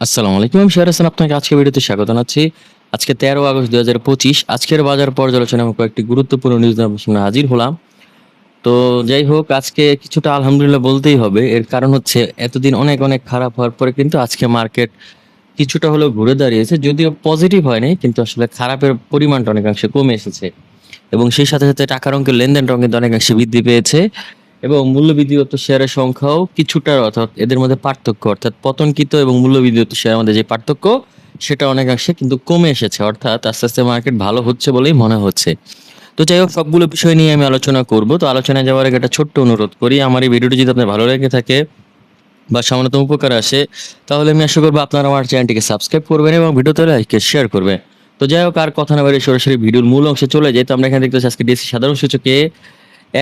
আসসালামু আলাইকুম, আমি শেয়ার হাসান, আপনাকে আজকে ভিডিওতে স্বাগত জানাচ্ছি। আজকে তেরো আগস্ট দু হাজার পঁচিশ, আজকের বাজার পর্যালোচনা এবং কয়েকটি গুরুত্বপূর্ণ নিউজ সামনে হাজির হলাম। তো যাই হোক, আজকে কিছুটা আলহামদুলিল্লাহ বলতেই হবে, এর কারণ হচ্ছে এতদিন অনেক অনেক খারাপ হওয়ার পরে কিন্তু আজকে মার্কেট কিছুটা হলেও ঘুরে দাঁড়িয়েছে, যদিও পজিটিভ হয়নি, কিন্তু আসলে খারাপের পরিমাণটা অনেকাংশে কমে এসেছে। এবং সেই সাথে সাথে টাকার অঙ্কের লেনদেনটাও কিন্তু অনেকাংশে বৃদ্ধি পেয়েছে। এবং মূল্যবৃদ্ধিগত শেয়ারের সংখ্যাও কিছুটা অর্থাৎ এদের মধ্যে পার্থক্য, অর্থাৎ পতনকৃত এবং মূল্যবৃদ্ধিগত শেয়ারের মধ্যে যে পার্থক্য, সেটা অনেকাংশে কিন্তু কমে এসেছে, অর্থাৎ আস্তে আস্তে মার্কেট ভালো হচ্ছে বলেই মনে হচ্ছে। তো যাই হোক, সবগুলো বিষয় নিয়ে আমি আলোচনা করব। তো আলোচনায় যাওয়ার আগে একটা ছোট্ট অনুরোধ করি। আমার এই ভিডিওটি যদি আপনার ভালো লেগে থাকে বা সামান্যতম উপকার আসে, তাহলে আমি আশা করব আপনারা আমার চ্যানেলটিকে সাবস্ক্রাইব করবেন এবং ভিডিওতে লাইকে শেয়ার করবেন। তো যাই হোক, আর কথা না বাড়ি সরাসরি ভিডিওর মূল অংশে চলে যাই। তো আমরা এখানে দেখতে আজকে ডিএসসি সাধারণ সূচকে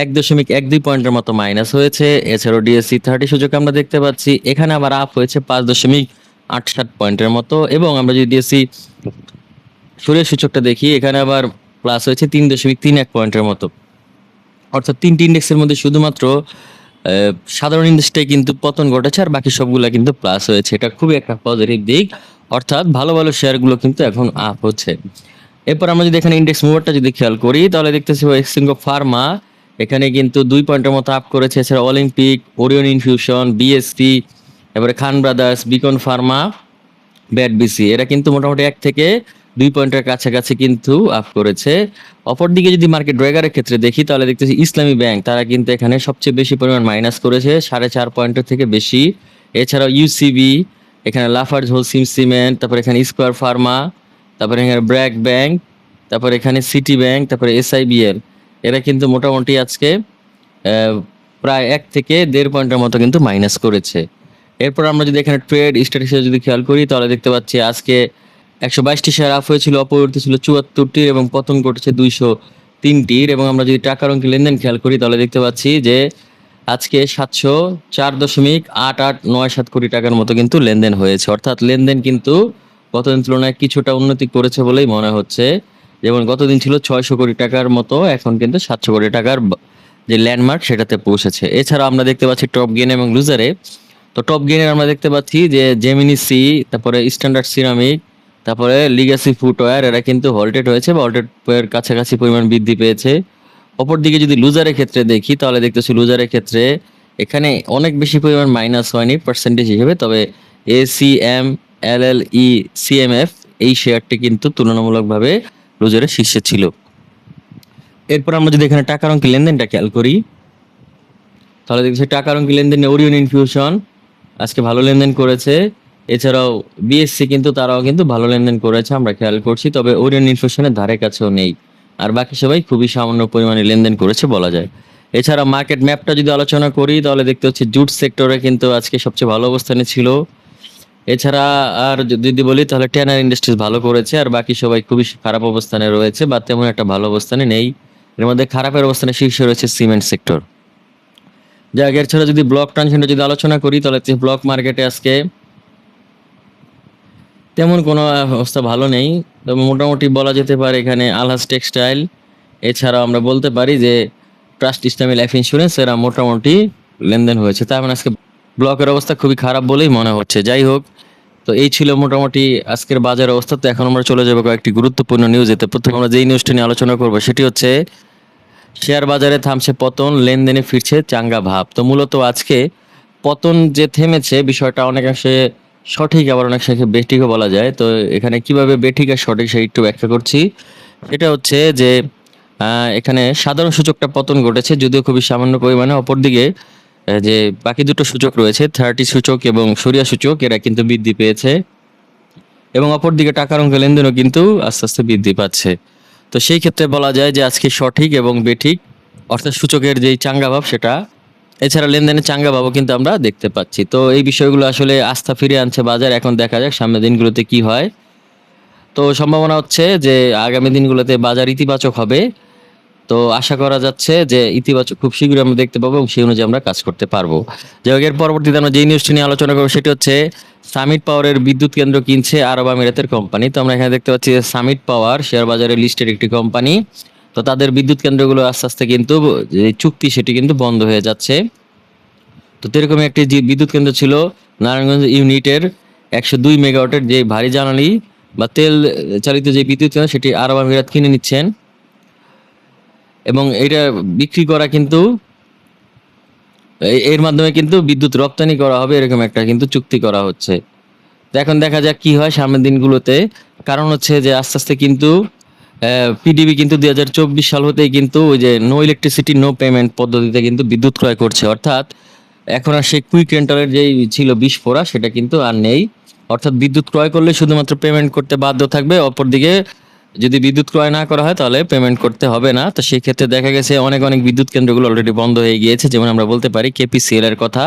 এক দশমিক এক দুই পয়েন্টের মতো মাইনাস হয়েছে। এছাড়াও ডিএসসি থার্টি সূচকে আমরা দেখতে পাচ্ছি। এখানে আবার আপ হয়েছে পাঁচ দশমিক আট সাত পয়েন্টের মতো এবং আমরা যদি ডিএসসি সুরের সূচকটা দেখি, এখানে আবার প্লাস হয়েছে তিন দশমিক তিন এক পয়েন্টের মতো। অর্থাৎ তিনটি ইন্ডেক্সের মধ্যে শুধুমাত্র সাধারণ ইন্ডেক্সটাই কিন্তু পতন ঘটেছে আর বাকি সবগুলো কিন্তু প্লাস হয়েছে। এটা খুবই একটা পজিটিভ দিক। অর্থাৎ ভালো ভালো শেয়ারগুলো কিন্তু এখন আপ হচ্ছে। এরপর আমরা যদি এখানে ইন্ডেক্স মুভারটা যদি খেয়াল করি, তাহলে দেখতেছি এক্সিংহ ফার্মা এখানে কিন্তু দুই পয়েন্টের মতো আপ করেছে। এছাড়া অলিম্পিক ওরিয়ন ইনফিউশন বিএসটি এবারে Khan brothers Beacon pharma BAT BC এরা কিন্তু মোটামুটি এক থেকে দুই পয়েন্টের কাছাকাছি কিন্তু আপ করেছে। অপরদিকে যদি মার্কেট ড্রাইগারের ক্ষেত্রে দেখি, তাহলে দেখতেছি ইসলামী ব্যাংক তারা কিন্তু এখানে সবচেয়ে বেশি পরিমাণ মাইনাস করেছে, সাড়ে চার পয়েন্টের থেকে বেশি। এছাড়াও ইউসিবি এখানে লাফার্জ হোলসিম সিমেন্ট তারপর এখানে স্কোয়ার ফার্মা তারপরে এখানে ব্র্যাক ব্যাংক তারপর এখানে সিটি ব্যাংক তারপরে এসআইবিএল এরা কিন্তু মোটামুটি আজকে প্রায় এক থেকে দেড় পয়েন্টের মতো কিন্তু মাইনাস করেছে। এরপর আমরা যদি এখানে ট্রেড স্ট্যাটাসে যদি খেয়াল করি, তাহলে দেখতে পাচ্ছি আজকে একশো বাইশটি শেয়ার আপ হয়েছিল অপরিবর্তিত ছিল চুয়াত্তরটির এবং পতন ঘটেছে দুইশো তিনটির এবং আমরা যদি টাকার অঙ্কে লেনদেন খেয়াল করি, তাহলে দেখতে পাচ্ছি যে আজকে সাতশো চার দশমিক আট আট নয় সাত কোটি টাকার মতো কিন্তু লেনদেন হয়েছে। অর্থাৎ লেনদেন কিন্তু গতদিন তুলনায় কিছুটা উন্নতি করেছে বলেই মনে হচ্ছে। যেমন গতদিন ছিল ছয়শো কোটি টাকার মতো, এখন কিন্তু সাতশো কোটি টাকার যে ল্যান্ডমার্ক সেটাতে পৌঁছেছে। এছাড়া আমরা দেখতে পাচ্ছি টপ গেন এবং লুজারে তো টপ গেনের আমরা দেখতে পাচ্ছি যে জেমিনি সি তারপরে স্ট্যান্ডার্ড সিরামিক তারপরে লিগাসি ফুটওয়্যার এরা কিন্তু হল্টেড হয়েছে বা এর কাছাকাছি পরিমাণ বৃদ্ধি পেয়েছে। অপরদিকে যদি লুজারের ক্ষেত্রে দেখি, তাহলে দেখতেছি লুজারের ক্ষেত্রে এখানে অনেক বেশি পরিমাণ মাইনাস হয়নি পার্সেন্টেজ হিসেবে। তবে A C M L L E CMF এই শেয়ারটি কিন্তু তুলনামূলকভাবে লুজারের শীর্ষে ছিল। এরপর আমরা যদি এখানে টাকার অঙ্কে লেনদেনটা খেয়াল করি, তাহলে দেখছি টাকার অঙ্কে লেনদেনে ওরিয়ন ইনফিউশন আজকে ভালো লেনদেন করেছে। এছাড়াও বিএসসি কিন্তু তারাও কিন্তু ভালো লেনদেন করেছে, আমরা খেয়াল করছি, তবে ওরিয়ন ইনফিউশনের ধারে কাছেও নেই। আর বাকি সবাই খুবই সামান্য পরিমাণে লেনদেন করেছে বলা যায়। এছাড়া মার্কেট ম্যাপটা যদি আলোচনা করি, তাহলে দেখতে হচ্ছে জুট সেক্টরে কিন্তু আজকে সবচেয়ে ভালো অবস্থানে ছিল। এছাড়া আর যদি বলি তাহলে ট্যানার ইন্ডাস্ট্রিজ ভালো করেছে, আর বাকি সবাই খুবই খারাপ অবস্থানে রয়েছে, বা তেমন একটা ভালো অবস্থানে নেই। এর মধ্যে খারাপের অবস্থানে শীর্ষে রয়েছে সিমেন্ট সেক্টর। যাক, এর ছাড়া যদি ব্লক ট্রানজিশনটা যদি আলোচনা করি, তাহলে ব্লক মার্কেটে আজকে তেমন কোনো অবস্থা ভালো নেই। তবে মোটামুটি বলা যেতে পারে এখানে আলহাজ টেক্সটাইল। এছাড়াও আমরা বলতে পারি যে ট্রাস্ট ইসলামী লাইফ ইন্স্যুরেন্স এরা মোটামুটি লেনদেন হয়েছে। তার মানে আজকে ব্লকের অবস্থা খুবই খারাপ বলেই মনে হচ্ছে। যাই হোক, তো এই ছিল মোটামুটি আজকের বাজার অবস্থা। তো এখন আমরা চলে যাব কয়েকটি গুরুত্বপূর্ণ নিউজেতে প্রথমে আমরা যেই নিউজটা নিয়ে আলোচনা করব, সেটি হচ্ছে শেয়ার বাজারে থামছে পতন, লেনদেনে ফিরছে চাঙ্গা ভাব। তো মূলত আজকে পতন যে থেমেছে, বিষয়টা অনেকাংশে সঠিক, আবার অনেক সাথে বেঠিকও বলা যায়। তো এখানে কীভাবে বেঠিক আর সঠিক, সেই একটু ব্যাখ্যা করছি। সেটা হচ্ছে যে এখানে সাধারণ সূচকটা পতন ঘটেছে, যদিও খুবই সামান্য পরিমাণে। অপরদিকে যে বাকি দুটো সূচক রয়েছে থার্টি সূচক এবং সরিয়া সূচক, এরা কিন্তু বৃদ্ধি পেয়েছে। এবং অপরদিকে টাকার অঙ্ক লেনদেনও কিন্তু আস্তে আস্তে বৃদ্ধি পাচ্ছে। তো সেই ক্ষেত্রে বলা যায় যে আজকে সঠিক এবং বেঠিক, অর্থাৎ সূচকের যেই চাঙ্গা ভাব সেটা, এছাড়া লেনদেনের চাঙ্গা ভাবও কিন্তু আমরা দেখতে পাচ্ছি। তো এই বিষয়গুলো আসলে আস্থা ফিরে আনছে বাজার, এখন দেখা যাক সামনের দিনগুলোতে কি হয়। তো সম্ভাবনা হচ্ছে যে আগামী দিনগুলোতে বাজার ইতিবাচক হবে। তো আশা করা যাচ্ছে যে ইতিবাচক খুব শীঘ্রই আমরা দেখতে পাবো এবং সেই অনুযায়ী আমরা কাজ করতে পারব। যাই হোক, এর পরবর্তীতে আমরা যেই নিউজটি নিয়ে আলোচনা করব সেটি হচ্ছে সামিট পাওয়ারের বিদ্যুৎ কেন্দ্র কিনছে আরব আমিরাতের কোম্পানি তো আমরা এখানে দেখতে পাচ্ছি যে সামিট পাওয়ার শেয়ার বাজারে লিস্টেড একটি কোম্পানি তো তাদের বিদ্যুৎ কেন্দ্রগুলো আস্তে আস্তে কিন্তু যে চুক্তি সেটি কিন্তু বন্ধ হয়ে যাচ্ছে। তো এরকমই একটি যে বিদ্যুৎ কেন্দ্র ছিল নারায়ণগঞ্জ ইউনিটের একশো দুই মেগাওয়াটের যে ভারী জ্বালানি বা তেল চালিত যে বিদ্যুৎ কেন্দ্র, সেটি আরব আমিরাত কিনে নিচ্ছেন। এবং এটা বিক্রি করা কিন্তু এর মাধ্যমে কিন্তু বিদ্যুৎ রপ্তানি করা হবে, এরকম একটা কিন্তু চুক্তি করা হচ্ছে। এখন দেখা যাক কি হয় সামনের দিনগুলোতে। কারণ হচ্ছে যে আস্তে আস্তে কিন্তু পিডিবি কিন্তু দুই হাজার চব্বিশ সাল হতেই কিন্তু ওই যে নো ইলেকট্রিসিটি নো পেমেন্ট পদ্ধতিতে কিন্তু বিদ্যুৎ ক্রয় করছে। অর্থাৎ এখন আর সেই কুইক রেন্টালের যেই ছিল বিষ ফোড়া সেটা কিন্তু আর নেই। অর্থাৎ বিদ্যুৎ ক্রয় করলে শুধুমাত্র পেমেন্ট করতে বাধ্য থাকবে, অপরদিকে যদি বিদ্যুৎ ক্রয় না করা হয় তাহলে পেমেন্ট করতে হবে না। তো সেই ক্ষেত্রে দেখা গেছে অনেক অনেক বিদ্যুৎ কেন্দ্রগুলো অলরেডি বন্ধ হয়ে গিয়েছে যেমন আমরা বলতে পারি কেপিসিএল এর কথা।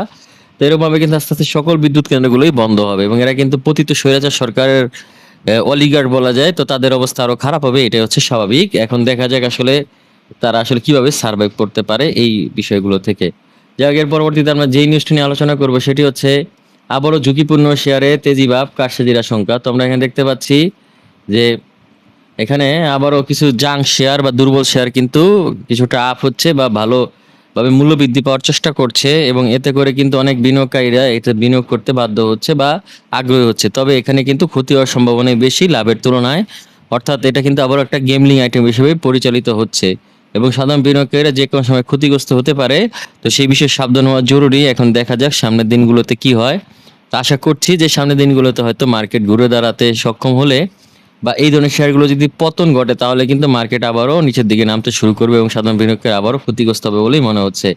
তো এরকমভাবে কিন্তু আস্তে আস্তে সকল বিদ্যুৎ কেন্দ্রগুলোই বন্ধ হবে এবং এরা কিন্তু পতিত স্বৈরাচার সরকারের অলিগার্ড বলা যায়। তো তাদের অবস্থা আরও খারাপ হবে এটাই হচ্ছে স্বাভাবিক। এখন দেখা যাক আসলে তারা আসলে কীভাবে সার্ভাইভ করতে পারে এই বিষয়গুলো থেকে। যাই হোক, এর পরবর্তীতে আমরা যেই নিউজটি নিয়ে আলোচনা করব সেটি হচ্ছে আবারও ঝুঁকিপূর্ণ শেয়ারে তেজিভাব কারসাজির আশঙ্কা। তো আমরা এখানে দেখতে পাচ্ছি যে এখানে আবারও কিছু জাং শেয়ার বা দুর্বল শেয়ার কিন্তু কিছুটা আপ হচ্ছে বা ভালোভাবে মূল্য বৃদ্ধি পাওয়ার চেষ্টা করছে এবং এতে করে কিন্তু অনেক বিনিয়োগকারীরা এতে বিনিয়োগ করতে বাধ্য হচ্ছে বা আগ্রহী হচ্ছে। তবে এখানে কিন্তু ক্ষতি হওয়ার সম্ভাবনাই বেশি লাভের তুলনায়। অর্থাৎ এটা কিন্তু আবার একটা গেমলিং আইটেম হিসেবে পরিচালিত হচ্ছে এবং সাধারণ বিনিয়োগকারীরা যে কোনো সময় ক্ষতিগ্রস্ত হতে পারে। তো সেই বিষয়ে সাবধান হওয়া জরুরি। এখন দেখা যাক সামনের দিনগুলোতে কি হয়। আশা করছি যে সামনের দিনগুলোতে হয়তো মার্কেট ঘুরে দাঁড়াতে সক্ষম হলে বা এই ধরনের শেয়ারগুলো যদি পতন ঘটে, তাহলে কিন্তু মার্কেট আবারও নিচের দিকে নামতে শুরু করবে এবং সাধারণ বিনিয়োগকারী আবারও ক্ষতিগ্রস্ত হবে বলেই মনে হচ্ছে।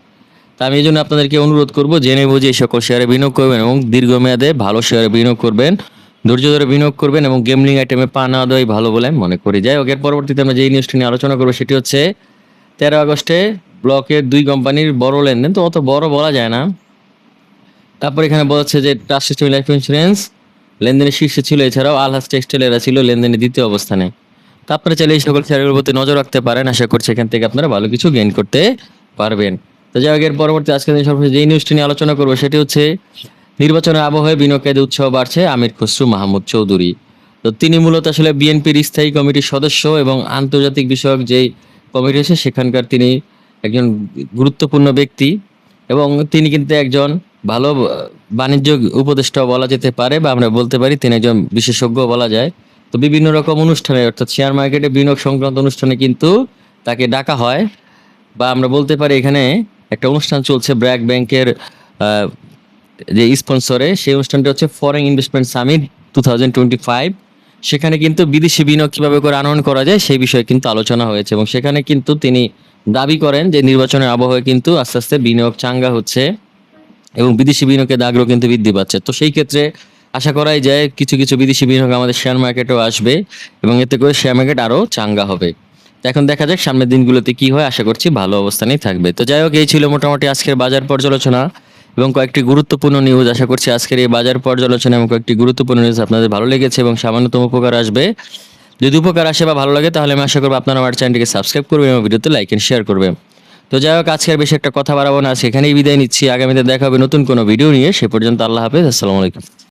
তা আমি এই জন্য আপনাদেরকে অনুরোধ করব, জেনে বুঝে এই সকল শেয়ারে বিনিয়োগ করবেন এবং দীর্ঘমেয়াদে ভালো শেয়ারে বিনিয়োগ করবেন, ধৈর্য ধরে বিনিয়োগ করবেন এবং গেমলিং আইটেমে পা না দেওয়াই ভালো বলে আমি মনে করি। যাই হোক, এর পরবর্তীতে আমরা যেই নিউজটি নিয়ে আলোচনা করব সেটি হচ্ছে, তেরো আগস্টে ব্লকের দুই কোম্পানির বড় লেনদেন, তো অত বড় বলা যায় না। তারপর এখানে বলা হচ্ছে যে ট্রাস্ট সিস্টেম লাইফ ইন্স্যুরেন্স লেনদেনের শীর্ষে ছিল, এছাড়াও আলহাস টেক্সটাইল এরা ছিল লেনদেনের দ্বিতীয় অবস্থানে। তো আপনারা চাইলে এই সকল শেয়ারের প্রতি নজর রাখতে পারেন। আশা করছি এখান থেকে আপনারা ভালো কিছু গেইন করতে পারবেন। তো যাই হোক, এর পরবর্তী আজকে সর্বশেষ যেই নিউজটি নিয়ে আলোচনা করব, সেটি হচ্ছে নির্বাচনের আবহে বিনিয়োগকারীদের উৎসাহ বাড়ছে আমির খসরু মাহমুদ চৌধুরী। তো তিনি মূলত আসলে বিএনপির স্থায়ী কমিটির সদস্য এবং আন্তর্জাতিক বিষয়ক যেই কমিটি আছে সেখানকার তিনি একজন গুরুত্বপূর্ণ ব্যক্তি এবং তিনি কিন্তু একজন ভালো বাণিজ্য উপদেষ্টা বলা যেতে পারে বা আমরা বলতে পারি তিনি একজন বিশেষজ্ঞ বলা যায়। তো বিভিন্ন রকম অনুষ্ঠানে, অর্থাৎ শেয়ার মার্কেটে বিনিয়োগ সংক্রান্ত অনুষ্ঠানে কিন্তু তাকে ডাকা হয় বা আমরা বলতে পারি এখানে একটা অনুষ্ঠান চলছে ব্র্যাক ব্যাংকের যে স্পন্সরে সেই অনুষ্ঠানটা হচ্ছে foreign investment summit two thousand twenty five সেখানে কিন্তু বিদেশি বিনিয়োগ কীভাবে করে আনয়ন করা যায় সেই বিষয়ে কিন্তু আলোচনা হয়েছে এবং সেখানে কিন্তু তিনি দাবি করেন যে নির্বাচনের আবহাওয়ায় কিন্তু আস্তে আস্তে বিনিয়োগ চাঙ্গা হচ্ছে। এবং বিদেশি বিনিয়োগের আগ্রহ কিন্তু বৃদ্ধি পাচ্ছে। তো সেই ক্ষেত্রে আশা করাই যায়, কিছু কিছু বিদেশি বিনিয়োগ আমাদের শেয়ার মার্কেটেও আসবে এবং এতে করে শেয়ার মার্কেট আরও চাঙ্গা হবে। এখন দেখা যাক সামনের দিনগুলোতে কি হয়, আশা করছি ভালো অবস্থানেই থাকবে। তো যাই হোক, এই ছিল মোটামুটি আজকের বাজার পর্যালোচনা এবং কয়েকটি গুরুত্বপূর্ণ নিউজ আশা করছি আজকের এই বাজার পর্যালোচনা এবং কয়েকটি গুরুত্বপূর্ণ নিউজ আপনাদের ভালো লেগেছে এবং সামান্যতম উপকার আসবে। যদি উপকার আসে বা ভালো লাগে, তাহলে আমি আশা করব আপনারা আমার চ্যানেলটিকে সাবস্ক্রাইব করবেন এবং ভিডিওতে লাইক এন্ড শেয়ার করবেন। তো যাই হোক আজকে বেশি একটা কথা বাড়াবো না, সেখানেই বিদায় নিচ্ছি। আগামীতে দেখা হবে নতুন কোনো ভিডিও নিয়ে। সে পর্যন্ত আল্লাহ হাফেজ, আসসালামু আলাইকুম।